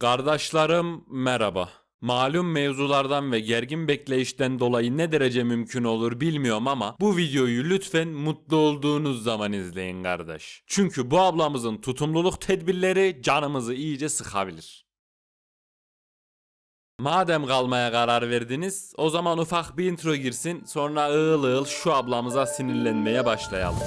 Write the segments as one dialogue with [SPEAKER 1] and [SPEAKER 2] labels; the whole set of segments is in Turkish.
[SPEAKER 1] Kardeşlerim merhaba. Malum mevzulardan ve gergin bekleyişten dolayı ne derece mümkün olur bilmiyorum ama bu videoyu lütfen mutlu olduğunuz zaman izleyin kardeş. Çünkü bu ablamızın tutumluluk tedbirleri canımızı iyice sıkabilir. Madem kalmaya karar verdiniz, o zaman ufak bir intro girsin, sonra ığıl ığıl şu ablamıza sinirlenmeye başlayalım.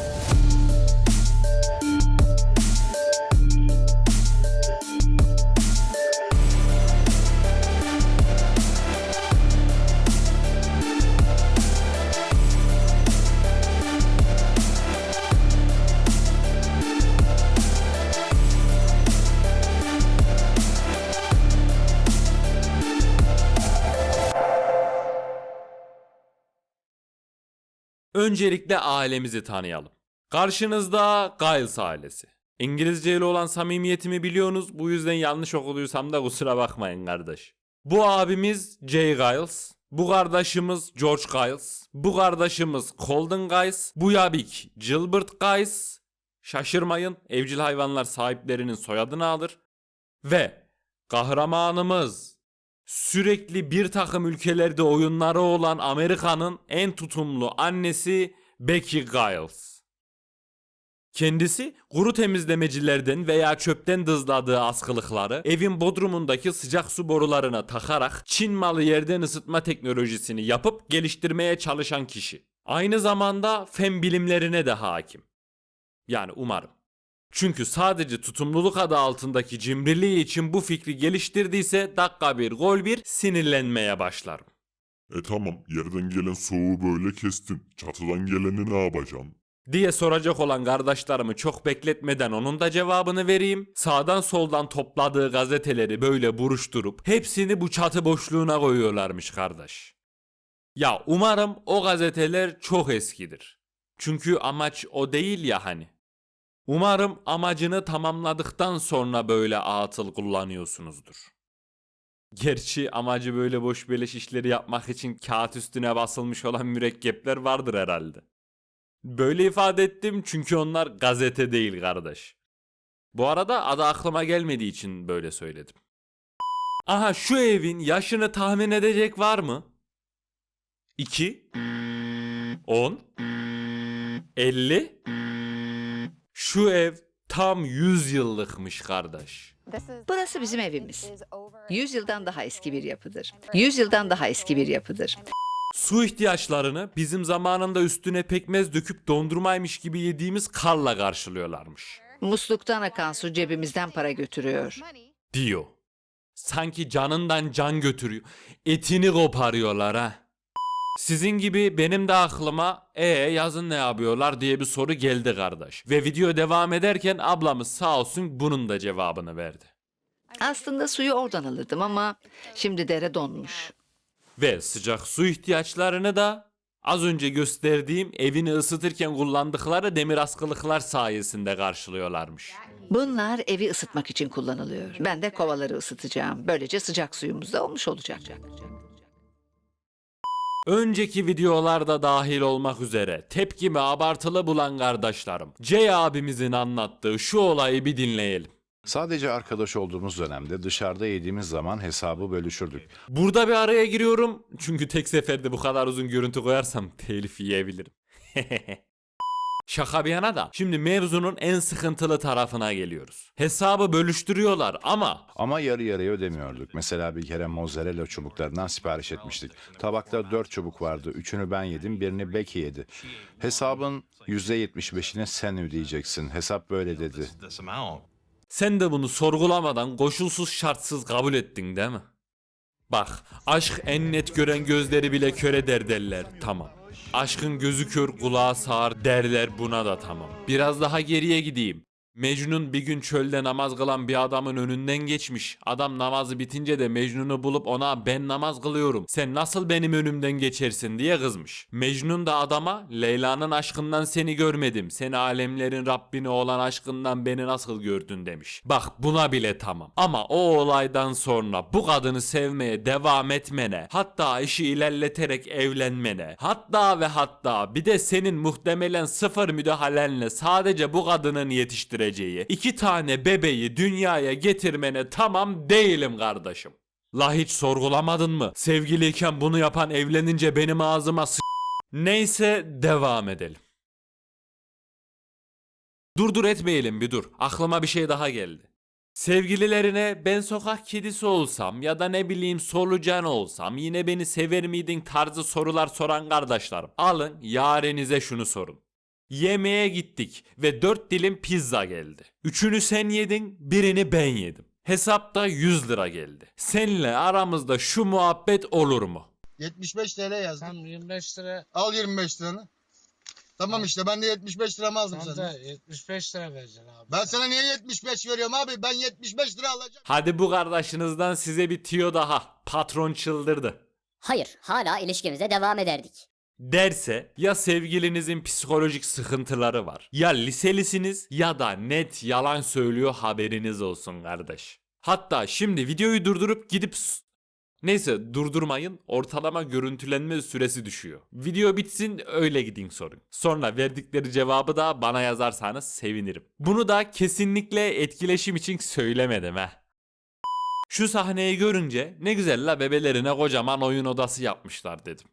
[SPEAKER 1] Öncelikle ailemizi tanıyalım. Karşınızda Giles ailesi. İngilizce ile olan samimiyetimi biliyorsunuz. Bu yüzden yanlış okuduysam da kusura bakmayın kardeş. Bu abimiz Jay Giles. Bu kardeşimiz George Giles. Bu kardeşimiz Colden Giles. Bu yabik Gilbert Giles. Şaşırmayın evcil hayvanlar sahiplerinin soyadını alır. Ve kahramanımız sürekli bir takım ülkelerde oyunları olan Amerika'nın en tutumlu annesi Becky Giles. Kendisi kuru temizlemecilerden veya çöpten dızladığı askılıkları evin bodrumundaki sıcak su borularına takarak Çin malı yerden ısıtma teknolojisini yapıp geliştirmeye çalışan kişi. Aynı zamanda fen bilimlerine de hakim. Yani umarım. Çünkü sadece tutumluluk adı altındaki cimriliği için bu fikri geliştirdiyse dakika bir gol bir sinirlenmeye başlarım.
[SPEAKER 2] E tamam yerden gelen soğuğu böyle kestin. Çatıdan geleni ne yapacaksın?
[SPEAKER 1] diye soracak olan kardeşlerimi çok bekletmeden onun da cevabını vereyim. Sağdan soldan topladığı gazeteleri böyle buruşturup hepsini bu çatı boşluğuna koyuyorlarmış kardeş. Ya umarım o gazeteler çok eskidir. Çünkü amaç o değil ya hani. Umarım amacını tamamladıktan sonra böyle atıl kullanıyorsunuzdur. Gerçi amacı böyle boş beleş işleri yapmak için kağıt üstüne basılmış olan mürekkepler vardır herhalde. Böyle ifade ettim çünkü onlar gazete değil kardeş. Bu arada adı aklıma gelmediği için böyle söyledim. Aha şu evin yaşını tahmin edecek var mı? 2 10 50 Şu ev tam 100 yıllıkmış kardeş.
[SPEAKER 3] Burası bizim evimiz. 100 yıldan daha eski bir yapıdır. 100 yıldan daha eski bir yapıdır.
[SPEAKER 1] Su ihtiyaçlarını bizim zamanında üstüne pekmez döküp dondurmaymış gibi yediğimiz karla karşılıyorlarmış.
[SPEAKER 3] Musluktan akan su cebimizden para götürüyor.
[SPEAKER 1] Diyor. Sanki canından can götürüyor. Etini koparıyorlar ha. Sizin gibi benim de aklıma e yazın ne yapıyorlar diye bir soru geldi kardeş. Ve video devam ederken ablamız sağ olsun bunun da cevabını verdi.
[SPEAKER 3] Aslında suyu oradan alırdım ama şimdi dere donmuş.
[SPEAKER 1] Ve sıcak su ihtiyaçlarını da az önce gösterdiğim evini ısıtırken kullandıkları demir askılıklar sayesinde karşılıyorlarmış.
[SPEAKER 3] Bunlar evi ısıtmak için kullanılıyor. Ben de kovaları ısıtacağım. Böylece sıcak suyumuz da olmuş olacak.
[SPEAKER 1] Önceki videolarda dahil olmak üzere tepkimi abartılı bulan kardeşlerim, C abimizin anlattığı şu olayı bir dinleyelim.
[SPEAKER 4] Sadece arkadaş olduğumuz dönemde dışarıda yediğimiz zaman hesabı bölüşürdük.
[SPEAKER 1] Burada bir araya giriyorum çünkü tek seferde bu kadar uzun görüntü koyarsam telif yiyebilirim. Şaka bir yana da şimdi mevzunun en sıkıntılı tarafına geliyoruz. Hesabı bölüştürüyorlar ama
[SPEAKER 4] Ama yarı yarıya ödemiyorduk. Mesela bir kere mozzarella çubuklarından sipariş etmiştik. Tabakta dört çubuk vardı. Üçünü ben yedim, birini Becky yedi. Hesabın %75'ini sen ödeyeceksin. Hesap böyle dedi.
[SPEAKER 1] Sen de bunu sorgulamadan koşulsuz şartsız kabul ettin değil mi? Bak aşk en net gören gözleri bile kör eder derler tamam. Aşkın gözü kör kulağı sağır derler buna da tamam. Biraz daha geriye gideyim. Mecnun bir gün çölde namaz kılan bir adamın önünden geçmiş. Adam namazı bitince de Mecnun'u bulup ona ben namaz kılıyorum. Sen nasıl benim önümden geçersin diye kızmış. Mecnun da adama Leyla'nın aşkından seni görmedim. Seni alemlerin Rabbine olan aşkından beni nasıl gördün demiş. Bak buna bile tamam. Ama o olaydan sonra bu kadını sevmeye devam etmene, hatta işi ilerleterek evlenmene, hatta ve hatta bir de senin muhtemelen sıfır müdahalenle sadece bu kadının yetiştireceği geleceği, iki tane bebeği dünyaya getirmene tamam değilim kardeşim. La hiç sorgulamadın mı? Sevgiliyken bunu yapan evlenince benim ağzıma s- Neyse devam edelim. Dur dur etmeyelim bir dur. Aklıma bir şey daha geldi. Sevgililerine ben sokak kedisi olsam ya da ne bileyim solucan olsam yine beni sever miydin tarzı sorular soran kardeşlerim. Alın yarenize şunu sorun. Yemeğe gittik ve 4 dilim pizza geldi. Üçünü sen yedin, birini ben yedim. Hesapta 100 lira geldi. Seninle aramızda şu muhabbet olur mu?
[SPEAKER 5] 75 TL yazdım.
[SPEAKER 6] Tam 25 lira.
[SPEAKER 5] Al 25 liranı. Tamam işte ben de 75 liramı aldım
[SPEAKER 6] Tam da 75 lira vereceksin abi.
[SPEAKER 5] Ben sana niye 75 veriyorum abi? Ben 75 lira alacağım.
[SPEAKER 1] Hadi bu kardeşinizden size bir tiyo daha. Patron çıldırdı.
[SPEAKER 7] Hayır, hala ilişkimize devam ederdik.
[SPEAKER 1] Derse ya sevgilinizin psikolojik sıkıntıları var. Ya liselisiniz ya da net yalan söylüyor haberiniz olsun kardeş. Hatta şimdi videoyu durdurup gidip Neyse durdurmayın ortalama görüntülenme süresi düşüyor. Video bitsin öyle gidin sorun. Sonra verdikleri cevabı da bana yazarsanız sevinirim. Bunu da kesinlikle etkileşim için söylemedim ha. Şu sahneyi görünce ne güzel la bebelerine kocaman oyun odası yapmışlar dedim.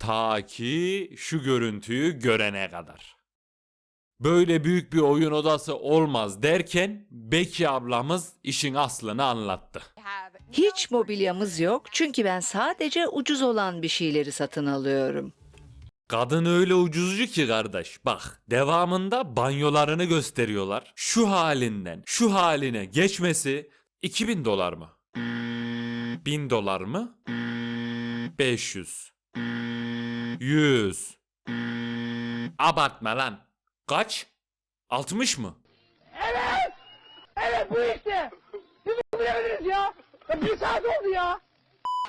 [SPEAKER 1] Ta ki şu görüntüyü görene kadar. Böyle büyük bir oyun odası olmaz derken Beki ablamız işin aslını anlattı.
[SPEAKER 3] Hiç mobilyamız yok çünkü ben sadece ucuz olan bir şeyleri satın alıyorum.
[SPEAKER 1] Kadın öyle ucuzcu ki kardeş. Bak devamında banyolarını gösteriyorlar. Şu halinden şu haline geçmesi 2000 dolar mı? 1000 dolar mı? 500. 100. Abartma lan. Kaç? 60 mı?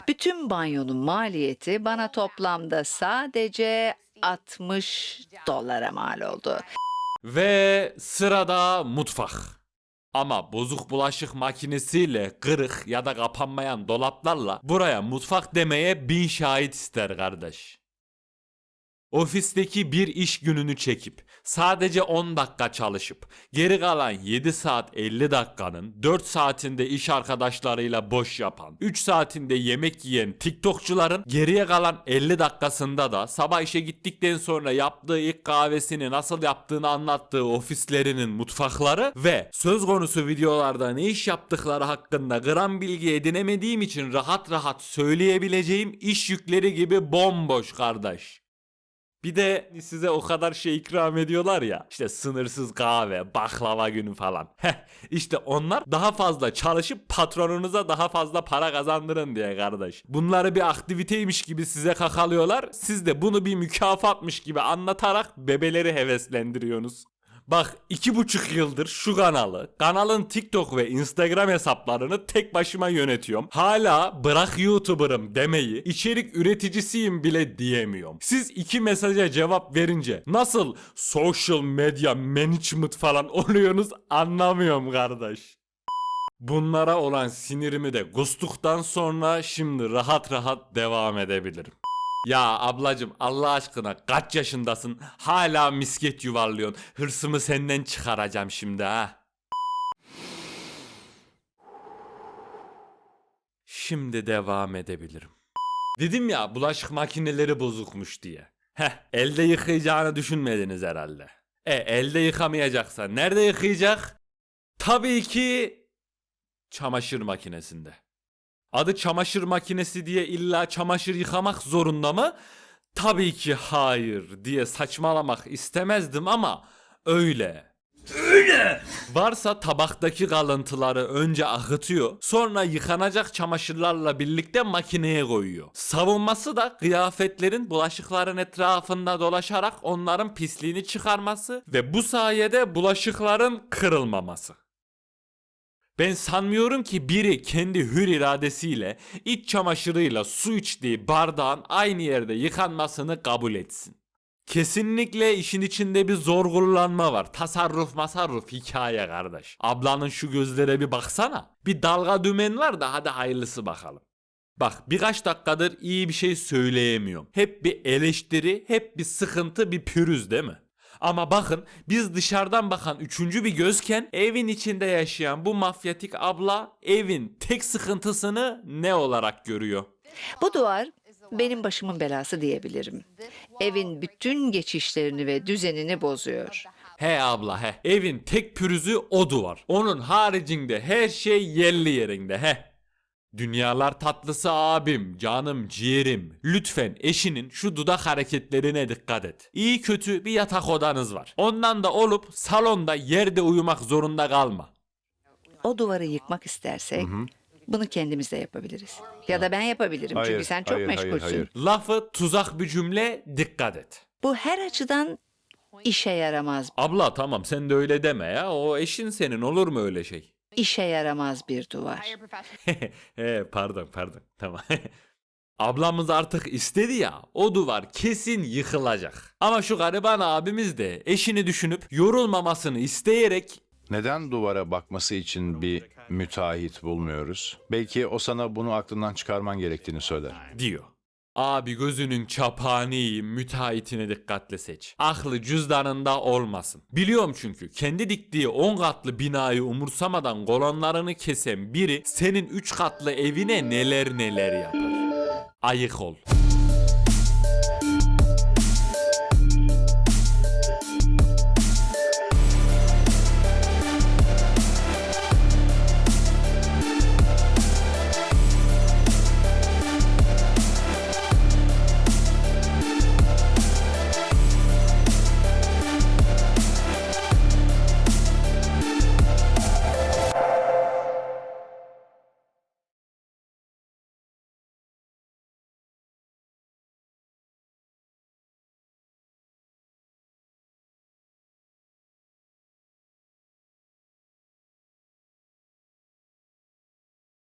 [SPEAKER 3] Bütün banyonun maliyeti bana toplamda sadece 60 dolara mal oldu.
[SPEAKER 1] Ve sırada mutfak. Ama bozuk bulaşık makinesiyle kırık ya da kapanmayan dolaplarla buraya mutfak demeye bin şahit ister kardeş. Ofisteki bir iş gününü çekip sadece 10 dakika çalışıp geri kalan 7 saat 50 dakikanın 4 saatinde iş arkadaşlarıyla boş yapan 3 saatinde yemek yiyen TikTokçuların geriye kalan 50 dakikasında da sabah işe gittikten sonra yaptığı ilk kahvesini nasıl yaptığını anlattığı ofislerinin mutfakları ve söz konusu videolarda ne iş yaptıkları hakkında gram bilgi edinemediğim için rahat rahat söyleyebileceğim iş yükleri gibi bomboş kardeş. Bir de size o kadar şey ikram ediyorlar ya. işte sınırsız kahve, baklava günü falan. Heh, işte onlar daha fazla çalışıp patronunuza daha fazla para kazandırın diye kardeş. Bunları bir aktiviteymiş gibi size kakalıyorlar. Siz de bunu bir mükafatmış gibi anlatarak bebeleri heveslendiriyorsunuz. Bak iki buçuk yıldır şu kanalı, kanalın TikTok ve Instagram hesaplarını tek başıma yönetiyorum. Hala bırak YouTuber'ım demeyi, içerik üreticisiyim bile diyemiyorum. Siz iki mesaja cevap verince nasıl social media management falan oluyorsunuz anlamıyorum kardeş. Bunlara olan sinirimi de kustuktan sonra şimdi rahat rahat devam edebilirim. Ya ablacım Allah aşkına kaç yaşındasın? Hala misket yuvarlıyorsun. Hırsımı senden çıkaracağım şimdi ha. Şimdi devam edebilirim. Dedim ya bulaşık makineleri bozukmuş diye. Heh elde yıkayacağını düşünmediniz herhalde. E elde yıkamayacaksa nerede yıkayacak? Tabii ki çamaşır makinesinde. Adı çamaşır makinesi diye illa çamaşır yıkamak zorunda mı? Tabii ki hayır diye saçmalamak istemezdim ama öyle. Öyle. Varsa tabaktaki kalıntıları önce akıtıyor, sonra yıkanacak çamaşırlarla birlikte makineye koyuyor. Savunması da kıyafetlerin bulaşıkların etrafında dolaşarak onların pisliğini çıkarması ve bu sayede bulaşıkların kırılmaması. Ben sanmıyorum ki biri kendi hür iradesiyle iç çamaşırıyla su içtiği bardağın aynı yerde yıkanmasını kabul etsin. Kesinlikle işin içinde bir zor kullanma var. Tasarruf masarruf hikaye kardeş. Ablanın şu gözlere bir baksana. Bir dalga dümen var da hadi hayırlısı bakalım. Bak birkaç dakikadır iyi bir şey söyleyemiyorum. Hep bir eleştiri, hep bir sıkıntı, bir pürüz değil mi? Ama bakın biz dışarıdan bakan üçüncü bir gözken evin içinde yaşayan bu mafyatik abla evin tek sıkıntısını ne olarak görüyor?
[SPEAKER 3] Bu duvar benim başımın belası diyebilirim. Evin bütün geçişlerini ve düzenini bozuyor.
[SPEAKER 1] He abla he. Evin tek pürüzü o duvar. Onun haricinde her şey yerli yerinde he. Dünyalar tatlısı abim, canım ciğerim. Lütfen eşinin şu dudak hareketlerine dikkat et. İyi kötü bir yatak odanız var. Ondan da olup salonda yerde uyumak zorunda kalma.
[SPEAKER 3] O duvarı yıkmak istersek bunu kendimiz de yapabiliriz. Ya da ben yapabilirim
[SPEAKER 4] Hayır,
[SPEAKER 3] çünkü sen çok
[SPEAKER 4] hayır, hayır,
[SPEAKER 3] meşgulsün.
[SPEAKER 4] hayır.
[SPEAKER 1] Lafı tuzak bir cümle dikkat et.
[SPEAKER 3] Bu her açıdan işe yaramaz.
[SPEAKER 1] Abla tamam sen de öyle deme ya. O eşin senin olur mu öyle şey?
[SPEAKER 3] İşe yaramaz bir duvar.
[SPEAKER 1] He pardon pardon tamam. Ablamız artık istedi ya o duvar kesin yıkılacak. Ama şu gariban abimiz de eşini düşünüp yorulmamasını isteyerek
[SPEAKER 4] Neden duvara bakması için bir müteahhit bulmuyoruz? Belki o sana bunu aklından çıkarman gerektiğini söyler.
[SPEAKER 1] diyor. Abi gözünün çapağını müteahhitine dikkatle seç. Aklı cüzdanında olmasın. Biliyorum çünkü kendi diktiği 10 katlı binayı umursamadan kolonlarını kesen biri senin 3 katlı evine neler neler yapar. Ayık ol.